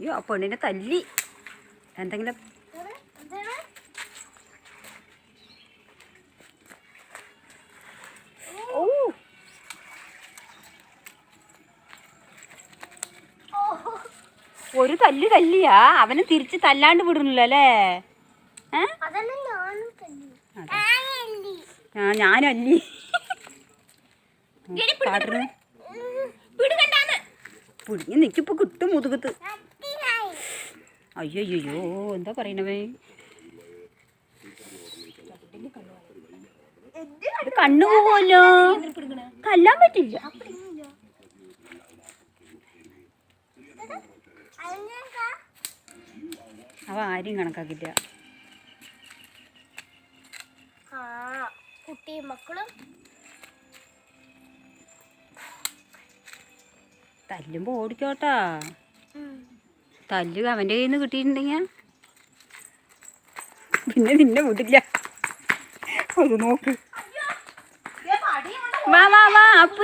അയ്യോ ആ പെണ്ണിനെ തല്ലി. എന്തെങ്കിലും ഓ. ഒരു തല്ല് തല്ലിയാ. അവനെ തിരിച്ച് തല്ലാണ്ട് വിടുന്നില്ല അല്ലേ? ആ. ഞാൻ ഞാനല്ലി കാട്ടിന് പിടിഞ്ഞ് നിൽക്കിപ്പോ കിട്ടും മുതുകത്ത്. അയ്യോ എന്താ പറയണവേ? ഇത് കണ്ണു പോവല്ലോ കല്ലാൻ പറ്റില്ല. അവ ആരെയും കണക്കാക്കില്ല കുട്ടിയും മക്കളും. തല്ലുമ്പോ ഓടിക്കോട്ടാ. തല്ല് അവന്റെ കയ്യിൽ നിന്ന് കിട്ടിയിട്ടുണ്ടെങ്കിൽ പിന്നെ നിന്നെ വിടില്ല അത് നോക്ക്. വാ വാ വാ അപ്പൊ